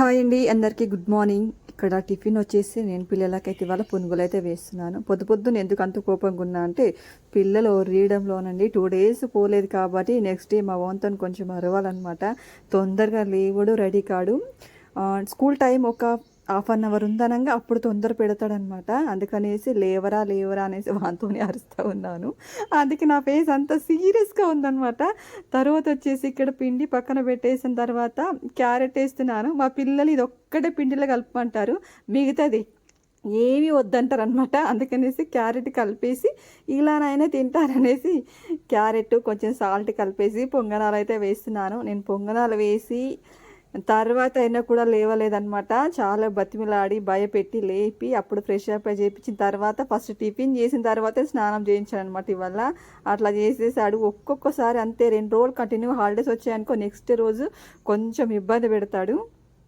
Hi అండి అందరికీ good morning. ఇక్కడ టిఫిన్ వచ్చేసి నేను పిల్లలకైతే ఇవాళ పునుగులు అయితే వేస్తున్నాను. పొద్దు పొద్దున్న ఎందుకు అంత కోపంగా ఉన్నా అంటే పిల్లలు రీయడంలోనండి టూ డేస్ పోలేదు కాబట్టి నెక్స్ట్ డే మా ఓన్తో కొంచెం అరవాలన్నమాట. తొందరగా లేవడు రెడీ కాడు. స్కూల్ టైం ఒక హాఫ్ అన్ అవర్ ఉందనంగా అప్పుడు తొందర పెడతాడనమాట. అందుకనేసి లేవరా లేవరా అనేసి వాంతోనే అరుస్తూ ఉన్నాను. అందుకే నా ఫేస్ అంత సీరియస్గా ఉందనమాట. తర్వాత వచ్చేసి ఇక్కడ పిండి పక్కన పెట్టేసిన తర్వాత క్యారెట్ వేస్తున్నాను. మా పిల్లలు ఇది ఒక్కటే పిండిలో కలపమంటారు. మిగతాది ఏమీ వద్దంటారు అనమాట అందుకనేసి క్యారెట్ కలిపేసి ఇలానైనా తింటారనేసి క్యారెట్ కొంచెం సాల్ట్ కలిపేసి పొంగనాలు అయితే వేస్తున్నాను. నేను పొంగనాలు వేసి తర్వాత అయినా కూడా లేవలేదనమాట చాలా బతిమిలాడి భయపెట్టి లేపి అప్పుడు ఫ్రెష్ అప్ చేయించిన తర్వాత ఫస్ట్ టిఫిన్ చేసిన తర్వాత స్నానం చేయించాను అనమాట అట్లా చేసేసాడు ఒక్కొక్కసారి అంతే రెండు రోజులు కంటిన్యూ హాలిడేస్ వచ్చాయనుకో నెక్స్ట్ రోజు కొంచెం ఇబ్బంది పెడతాడు.